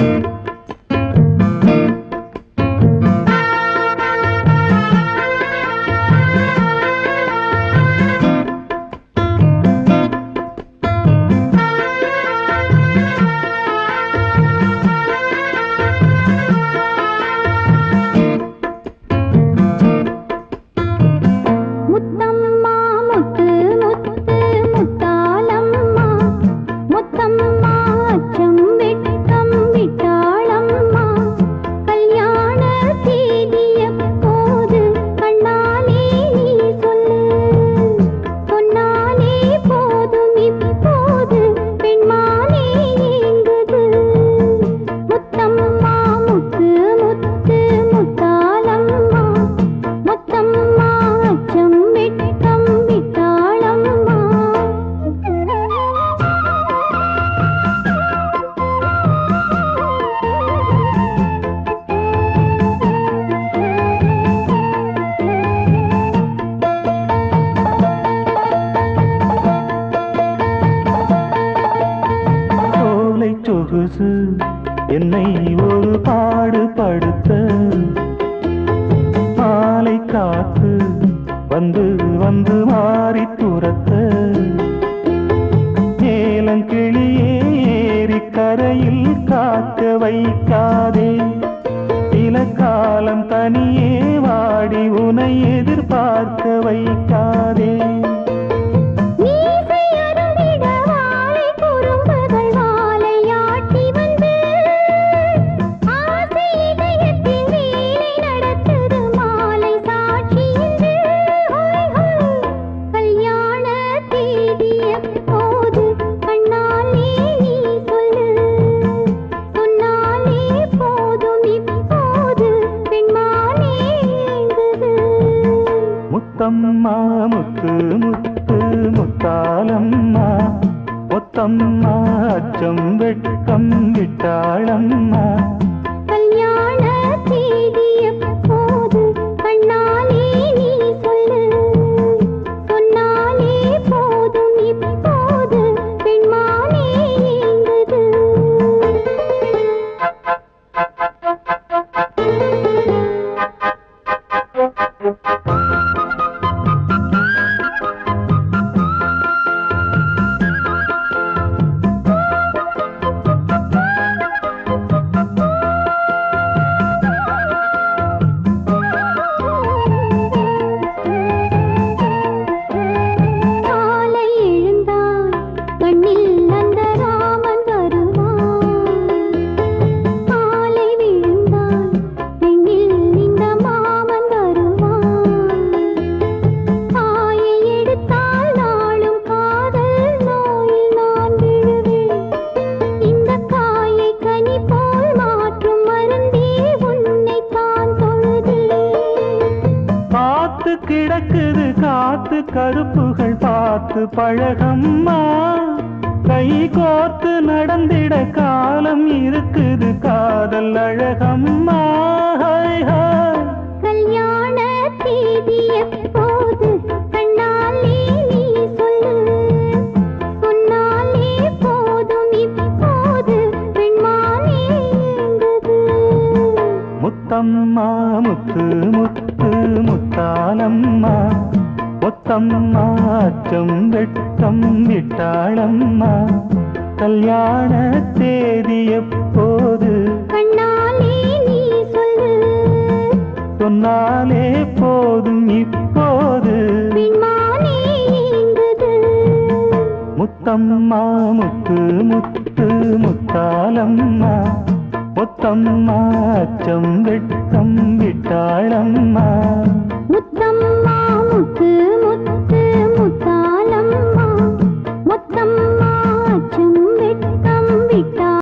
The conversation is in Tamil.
முத்தம்மா சொகுசு என்னை ஒரு பாடுபடுத்த. மாலை காத்து வந்து வந்து மாறி துரத்த. ஏலங்கிளியே ஏறி கரையில் காக்க வைக்காதே. சில காலம் தனியே வாடி உனை எதிர்பார்க்க வைக்காதே. முத்தம்மா முத்து முத்து முத்தாலம்மா ஒத்தம்மா அச்சம் வெட்கம் விட்டாளம்மா. காத்து கிடக்குது காத்து கருப்புகள் பார்த்து பழகம்மா. கை கோர்த்து நடந்திட காலம் இருக்குது காதல் அழகம்மா. முத்தம்மா முத்து முத்து முத்தாலம்மா முத்தம்மா அச்சம் வெட்கம் விட்டாளம்மா. கல்யாண தேதி எப்போது? சொன்னாலே போதும் இப்போது. முத்தம்மா முத்து முத்து முத்தாலம்மா முத்தம்மா அச்சம் வெட்கம் விட்டாளம்மா